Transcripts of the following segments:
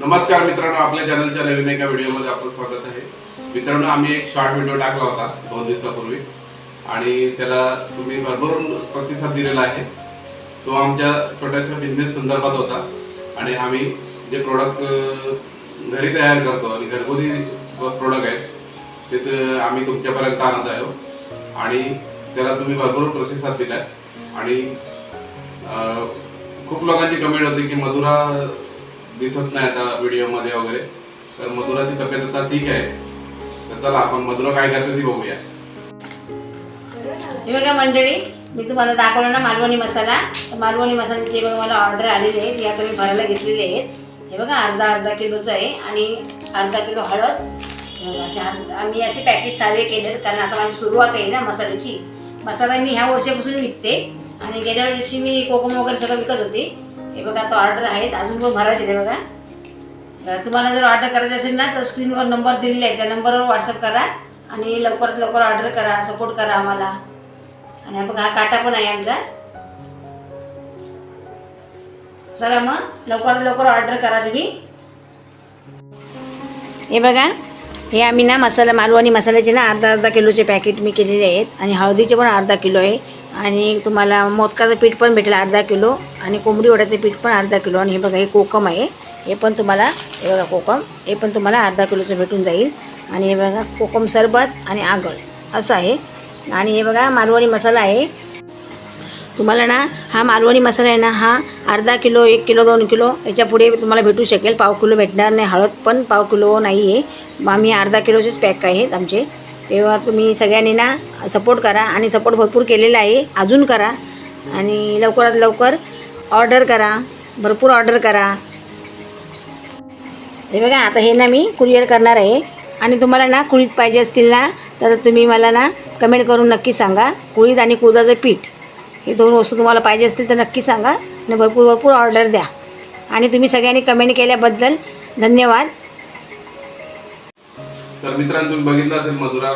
नमस्कार मित्रांनो आपल्या चॅनलच्या नवीन एका व्हिडिओमध्ये आपलं स्वागत आहे. मित्रांनो आम्ही एक शॉर्ट व्हिडिओ टाकला होता दोन दिवसापूर्वी. आणि त्याला तुम्ही भरभरून प्रतिसाद दिलेला आहे. तो आमच्या छोट्याशा बिझनेस संदर्भात होता. आणि आम्ही जे प्रोडक्ट घरी तयार करतो आणि घरगुती प्रोडक्ट आहेत ते आम्ही तुमच्यापर्यंत आणत आहोत आणि त्याला तुम्ही भरपूर प्रतिसाद दिला आणि खूप लोकांची कमेंट होती की मधुरा दिसत नाही आता व्हिडिओमध्ये वगैरे. तर मधुराची तब्येत आता ठीक आहे. तर चला आपण मधुरा काय करते ती बघूया. हे बघा मंडळी मी तुम्हाला दाखवलं ना मालवणी मसाला. तर मालवणी मसाल्याची बघा मला ऑर्डर आलेली आहे ती आता मी भरायला घेतलेली आहेत हे बघा अर्धा अर्धा किलोचं आहे आणि अर्धा किलो हळद. असे अशा आम्ही असे पॅकेट साधे केले कारण आता माझी सुरुवात आहे ना मसाल्याची. मसाला मी ह्या वर्षापासून विकते. आणि गेल्या वर्षी मी कोकम वगैरे सगळं विकत होते. हे बघा आता ऑर्डर आहेत. अजून पण भरायचे ते बघा. तुम्हाला जर ऑर्डर करायचं असेल ना तर स्क्रीनवर नंबर दिलेले आहे त्या नंबरवर व्हॉट्सअप करा आणि लवकरात लवकर ऑर्डर करा सपोर्ट करा आम्हाला. आणि बघा हा काटा पण आहे आमचा. चला मग लवकरात लवकर ऑर्डर करा तुम्ही. हे बघा हे आम्ही ना मसाला मालवणी मसाल्याचे ना अर्धा अर्धा किलोचे पॅकेट मी केलेले आहेत. आणि हळदीचे पण अर्धा किलो आहे. आणि तुम्हाला मोदकाचं पीठ पण भेटेल अर्धा किलो आणि कोंबडी वड्याचं पीठ पण अर्धा किलो. आणि हे बघा हे कोकम आहे. हे पण तुम्हाला हे बघा कोकम हे पण तुम्हाला अर्धा किलोचं भेटून जाईल. आणि हे बघा कोकम सरबत आणि आगळ असं आहे. आणि हे बघा मालवणी मसाला आहे. तुम्हाला ना हा मालवणी मसाला आहे ना हा अर्धा किलो एक किलो दोन किलो याच्यापुढे तुम्हाला भेटू शकेल. पाव किलो भेटणार नाही हळद पण पाव किलो नाही आहे. आम्ही अर्धा किलोचेच पॅक आहेत आमचे. तेव्हा तुम्ही सगळ्यांनी ना सपोर्ट करा आणि सपोर्ट भरपूर केलेला आहे. अजून करा. आणि लवकरात लवकर ऑर्डर करा. भरपूर ऑर्डर करा. हे बघा आता हे ना मी कुरिअर करणार आहे. आणि तुम्हाला ना कुळीत पाहिजे असतील ना तर तुम्ही मला ना कमेंट करून नक्की सांगा. कुळीत आणि कुदाचं पीठ हे दोन वस्तू तुम्हाला पाहिजे असतील तर नक्की सांगा. आणि भरपूर भरपूर ऑर्डर द्या. आणि तुम्ही सगळ्यांनी कमेंट केल्याबद्दल धन्यवाद. तर मित्रांनो तुम्ही बघितलं असेल मधुरा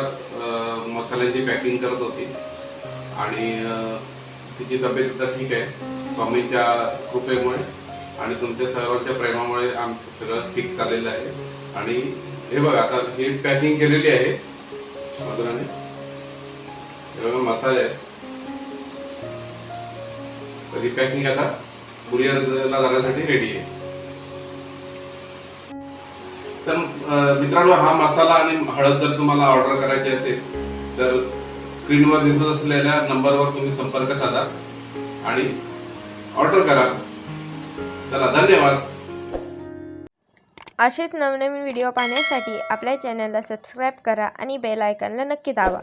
मसाल्यांची पॅकिंग करत होती. आणि तिची तब्येत सुद्धा ठीक आहे. स्वामींच्या कृपेमुळे आणि तुमच्या सर्वांच्या प्रेमामुळे आमचं सगळं ठीक चाललेलं आहे. आणि हे बघा आता ही पॅकिंग केलेली आहे मधुराने. हे बघा मसाले आहेत. तर ही पॅकिंग आता कुरिअरला जाण्यासाठी रेडी आहे. तर मित्रांनो हा मसाला आणि हळद जर तुम्हाला ऑर्डर करायची असेल तर स्क्रीनवर दिसत असलेल्या नंबरवर तुम्ही संपर्क साधा आणि ऑर्डर करा. चला धन्यवाद. असेच नवनवीन व्हिडिओ पाहण्यासाठी आपल्या चॅनलला सबस्क्राईब करा आणि बेल आयकॉनला नक्की दाबा.